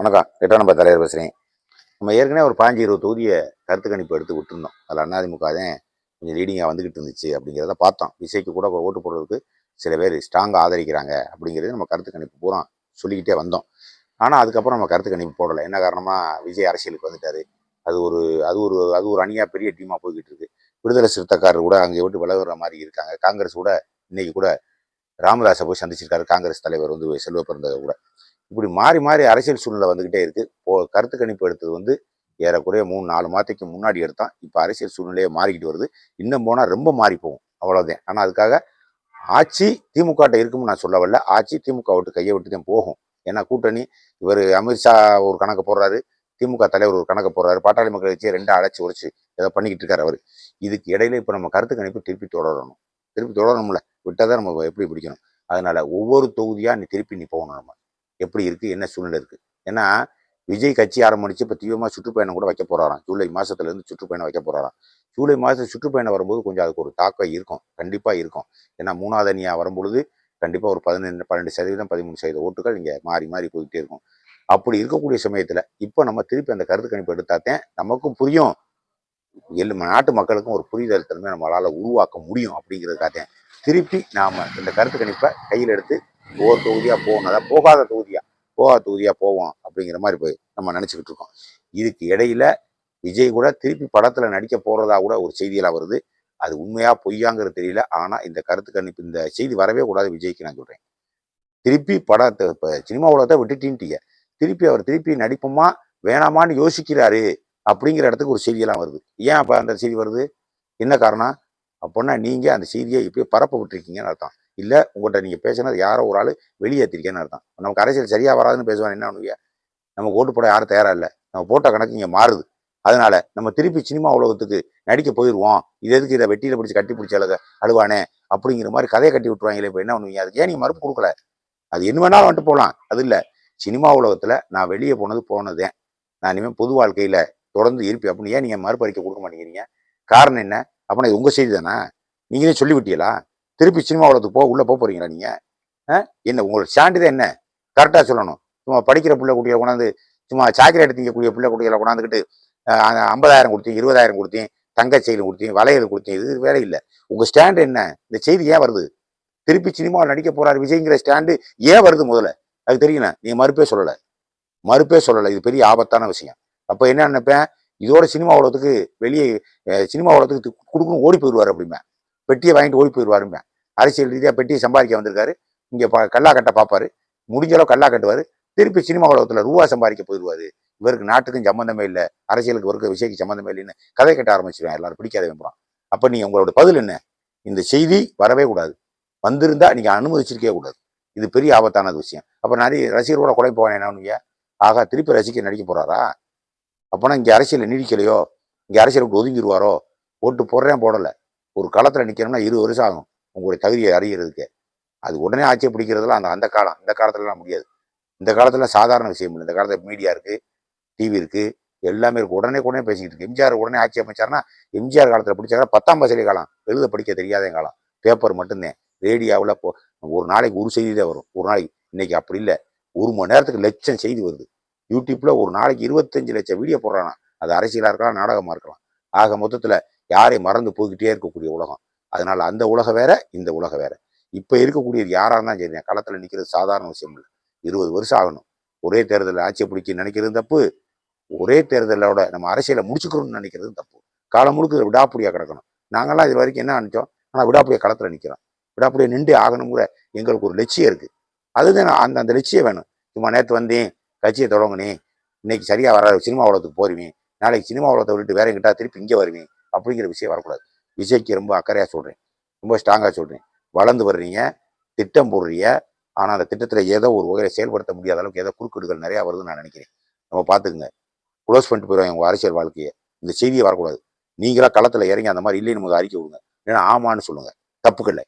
வணக்கம். எட்டாம் நம்ம தலைவர் பேசுகிறேன் நம்ம ஏற்கனவே ஒரு பாஞ்சு இருபது தொகுதியை கருத்து கணிப்பு எடுத்து விட்டுருந்தோம் அதில் அதிமுக தான் கொஞ்சம் லீடிங்காக வந்துக்கிட்டு இருந்துச்சு அப்படிங்கிறத பார்த்தோம். விசைக்கு கூட ஓட்டு போடுறதுக்கு சில பேர் ஸ்ட்ராங்காக ஆதரிக்கிறாங்க அப்படிங்கிறது நம்ம கருத்து கணிப்பு பூரா சொல்லிக்கிட்டே வந்தோம். ஆனால் அதுக்கப்புறம் நம்ம கருத்து கணிப்பு போடலை. என்ன காரணமாக விஜய் அரசியலுக்கு வந்துட்டார். அது ஒரு அது ஒரு அது ஒரு அணியாக பெரிய டீமாக போய்கிட்டு இருக்கு. விடுதலை சிறுத்தைக்காரர் கூட அங்கே விட்டு விலகுற மாதிரி இருக்காங்க. காங்கிரஸ் கூட இன்னைக்கு கூட ராமதாஸை போய் சந்திச்சிருக்காரு. காங்கிரஸ் தலைவர் வந்து செல்வ பிறந்ததை கூட. இப்படி மாறி மாறி அரசியல் சூழ்நிலை வந்துக்கிட்டே இருக்குது போ கருத்து கணிப்பு எடுத்தது வந்து ஏறக்குறைய மூணு நாலு மாதத்துக்கு முன்னாடி எடுத்தான் இப்போ அரசியல் சூழ்நிலையே மாறிக்கிட்டு வருது. இன்னும் போனால் ரொம்ப மாறி போகும். அவ்வளோதான் ஆனால் அதுக்காக ஆட்சி திமுகட்ட இருக்கும்னு நான் சொல்ல வரல. ஆட்சி திமுக விட்டு கையை விட்டு தான் போகும். ஏன்னா கூட்டணி இவர் அமித்ஷா ஒரு கணக்கு போடுறாரு. திமுக தலைவர் ஒரு கணக்கு போடுறாரு. பாட்டாளி மக்கள் கட்சியை ரெண்டு அடைச்சி உடைச்சு ஏதோ பண்ணிக்கிட்டு இருக்காரு அவர். இதுக்கு இடையில இப்போ நம்ம கருத்து கணிப்பு திருப்பி தொடரணும். திருப்பி தொடரணும்ல. விட்டால் தான் நம்ம எப்படி பிடிக்கணும். அதனால் ஒவ்வொரு தொகுதியாக நீ திருப்பி நீ போகணும் நம்ம. எப்படி இருக்குது என்ன சூழ்நிலை இருக்குது ஏன்னா விஜய் கட்சி ஆரம்பிச்சு இப்போ தீவிரமாக சுற்றுப்பயணம் கூட வைக்க போகிறாராம் ஜூலை மாதத்துலேருந்து சுற்றுப்பயணம் வைக்க போகிறாராம் ஜூலை மாதம் சுற்றுப்பயணம் வரும்போது கொஞ்சம் அதுக்கு ஒரு தாக்கம் இருக்கும். கண்டிப்பாக இருக்கும். ஏன்னா மூணாவது அணியாக வரும்பொழுது கண்டிப்பாக ஒரு பதினெண்டு பன்னெண்டு சதவீதம் பதிமூணு சதவீத ஓட்டுகள் இங்கே மாறி மாறி போயிட்டே இருக்கும். அப்படி இருக்கக்கூடிய சமயத்தில் இப்போ நம்ம திருப்பி அந்த கருத்து கணிப்பு எடுத்தாத்தேன் நமக்கும் புரியும். எல் நாட்டு மக்களுக்கும் ஒரு புரிதல் தன்மை நம்மளால் உருவாக்க முடியும் அப்படிங்கிறதுக்காக திருப்பி நாம் இந்த கருத்து கணிப்பை கையில் எடுத்து ஒவ்வொரு தொகுதியாக போகணும். அதாவது போகாத தொகுதியாக போகாத தொகுதியாக போவோம் அப்படிங்கிற மாதிரி போய் நம்ம நினச்சிக்கிட்டு இருக்கோம். இதுக்கு இடையில விஜய் கூட திருப்பி படத்தில் நடிக்க போகிறதா கூட ஒரு செய்தியெல்லாம் வருது. அது உண்மையாக பொய்யாங்கிறது தெரியல. ஆனால் இந்த கருத்து கணிப்பு இந்த செய்தி வரவே கூடாது விஜய்க்கு நான் சொல்கிறேன் திருப்பி படத்தை இப்போ சினிமா உலகத்தை விட்டுட்டீன்ட்டீங்க. திருப்பி அவர் திருப்பி நடிப்போமா வேணாமான்னு யோசிக்கிறாரு அப்படிங்கிற இடத்துக்கு ஒரு செய்தியெல்லாம் வருது. ஏன் அப்போ அந்த செய்தி வருது? என்ன காரணம்? அப்படின்னா நீங்கள் அந்த செய்தியை இப்படியே பரப்ப விட்டுருக்கீங்கன்னு அர்த்தம். இல்லை உங்கள்கிட்ட நீங்கள் பேசினது யாரோ ஒரு ஆள் வெளியேற்றிருக்கேன்னு அர்த்தம். நமக்கு அரசியல் சரியாக வராதுன்னு பேசுவான் என்ன பண்ணுவீங்க? நமக்கு ஓட்டு போட யாரும் தயாராக இல்லை. நம்ம போட்ட கணக்கு இங்கே மாறுது. அதனால நம்ம திருப்பி சினிமா உலகத்துக்கு நடிக்க போயிடுவோம் இது எதுக்கு இதை வெட்டியில் பிடிச்சி கட்டி பிடிச்ச அழக அழுவானே? அப்படிங்கிற மாதிரி கதையை கட்டி விட்டுருவாங்களே இப்போ என்ன பண்ணுவீங்க? அதுக்கு ஏன் நீங்கள் மறுப்பு கொடுக்கல? அது என்ன வேணாலும் வந்துட்டு போகலாம் அது இல்லை. சினிமா உலகத்தில் நான் வெளியே போனது போனதேன் நான் இனிமேல் பொது வாழ்க்கையில் தொடர்ந்து இருப்பேன். அப்படின்னு ஏன் நீங்கள் மறுப்பறிக்கை கொடுக்க மாட்டேங்கிறீங்க? காரணம் என்ன? அப்போனா இது உங்கள் செய்தி தானே நீங்களே சொல்லி விட்டீங்களா திருப்பி சினிமா உலகத்துக்கு போக உள்ளே போக போகிறீங்களா நீங்கள் என்ன உங்களோட சான்றிதழ் என்ன? கரெக்டாக சொல்லணும். சும்மா படிக்கிற பிள்ளை குட்டிகளை கொண்டாந்து சும்மா சாக்கரை திங்கக்கூடிய பிள்ளை குட்டிகளை கொண்டாந்துக்கிட்டு ஐம்பதாயிரம் கொடுத்தீங்க இருபதாயிரம் கொடுத்தீங்க தங்க செயல் கொடுத்தீங்க வளையல் கொடுத்தீங்க இது வேலை இல்லை. உங்கள் ஸ்டாண்டு என்ன? இந்த செய்தி ஏன் வருது? திருப்பி சினிமாவில் நடிக்க போகிறார் விஜய்ங்கிற ஸ்டாண்டு ஏன் வருது முதல்ல? அது தெரியல நீங்கள் மறுப்பே சொல்லலை. மறுப்பே சொல்லலை. இது பெரிய ஆபத்தான விஷயம். அப்போ என்ன நினைப்பேன்? இதோட சினிமா உலகத்துக்கு வெளியே சினிமா உலகத்துக்கு கொடுக்கணும் ஓடி போயிடுவார் அப்படிமே பெட்டியை வாங்கிட்டு ஓடி போயிடுவாருமே அரசியல் ரீதியாக பெட்டியை சம்பாதிக்க வந்திருக்காரு. இங்கே ப கல்லா கட்ட பார்ப்பாரு முடிஞ்ச அளவு கல்லா கட்டுவார். திருப்பி சினிமா உலகத்தில் ரூபா சம்பாதிக்க போயிடுவார். இவருக்கு நாட்டுக்கும் சம்மந்தமே இல்லை. அரசியலுக்கு ஒரு விஷயக்கு சம்மந்தமே இல்லைன்னு கதை கட்ட ஆரம்பிச்சிருவேன். எல்லாரும் பிடிக்காத விரும்புகிறான் அப்போ நீங்கள் உங்களோட பதில் என்ன? இந்த செய்தி வரவே கூடாது. வந்திருந்தா நீங்க அனுமதிச்சிருக்கவே கூடாது. இது பெரிய ஆபத்தானது விஷயம். அப்போ நிறைய ரசிகர்களோட கொலை போவானே என்ன ஆகா திருப்பி ரசிக்க நடிக்க போகிறாரா அப்போனா இங்கே அரசியல் நீடிக்கலையோ இங்கே அரசியல் விட்டு ஒதுங்கிடுவாரோ ஓட்டு போடுறேன் போடலை. ஒரு களத்தில் நிற்கணும்னா இருபது வருஷம் ஆகும் உங்களுடைய தகுதியை அறிகிறதுக்கு அது உடனே ஆட்சியை பிடிக்கிறதுலாம் அந்த அந்த காலம் இந்த காலத்துலலாம் முடியாது. இந்த காலத்தில் சாதாரண விஷயம் இல்லை. இந்த காலத்தில் மீடியா இருக்குது டிவி இருக்கு எல்லாமே இருக்குது உடனே உடனே பேசிக்கிட்டு இருக்கு. எம்ஜிஆர் உடனே ஆட்சி அமைச்சார்னா எம்ஜிஆர் காலத்தில் பிடிச்சாங்க பத்தாம் பசலி காலம் எழுத படிக்க தெரியாத காலம். பேப்பர் மட்டும்தான். ரேடியோவில் ஒரு நாளைக்கு ஒரு செய்தி தான் வரும். ஒரு நாளைக்கு இன்னைக்கு அப்படி இல்லை. ஒரு மணி நேரத்துக்கு லட்சம் செய்தி வருது. யூடியூப்ல ஒரு நாளைக்கு இருபத்தஞ்சு லட்சம் வீடியோ போடுறானா. அது அரசியலாக இருக்கலாம் நாடகமாக இருக்கலாம். ஆக மொத்தத்தில் யாரை மறந்து போய்கிட்டே இருக்கக்கூடிய உலகம். அதனால அந்த உலகம் வேற இந்த உலகம் வேற. இப்போ இருக்கக்கூடியது யாராக இருந்தாலும் சரி களத்தில் நிற்கிறது சாதாரண விஷயம் இல்லை. இருபது வருஷம் ஆகணும். ஒரே தேர்தலில் ஆட்சியை பிடிக்க நினைக்கிறது தப்பு. ஒரே தேர்தலோட நம்ம அரசியலை முடிச்சுக்கணும்னு நினைக்கிறது தப்பு. காலம் முழுக்க விடாப்புடியாக கிடக்கணும். நாங்கள்லாம் இது வரைக்கும் என்ன நினைச்சோம்? ஆனால் விடாப்புடியாக களத்தில் நிற்கிறோம் விடாப்புடியை நின்று ஆகணுங்கிற எங்களுக்கு ஒரு லட்சியம் இருக்கு. அதுதான் நான் அந்த அந்த லட்சியம் வேணும். சும்மா நேற்று வந்தேன் கட்சியை தொடங்குனே இன்னைக்கு சரியாக வராது சினிமா உலகத்துக்கு போருவேன் நாளைக்கு சினிமா உலகத்தை விட்டு வேற எங்கிட்டா திருப்பி இங்கே வருவேன் அப்படிங்கிற விஷயம் வரக்கூடாது. விஜய்க்கு ரொம்ப அக்கறையாக சொல்கிறேன் ரொம்ப ஸ்ட்ராங்காக சொல்கிறேன் வளர்ந்து வர்றீங்க திட்டம் போடுறீங்க. ஆனால் அந்த திட்டத்தில் ஏதோ ஒரு வகையில் செயல்படுத்த முடியாத அளவுக்கு ஏதோ குறுக்கீடுகள் நிறையா வருதுன்னு நான் நினைக்கிறேன். நம்ம பார்த்துக்குங்க. க்ளோஸ் பண்ணிட்டு போயிடுவாங்க உங்கள் அரசியல் வாழ்க்கையை. இந்த செய்தியை வரக்கூடாது. நீங்களாக களத்தில் இறங்கி அந்த மாதிரி இல்லைன்னு முதல் அறிக்கை விடுங்க ஏன்னா ஆமான்னு சொல்லுங்கள் தப்புக்கு இல்லை.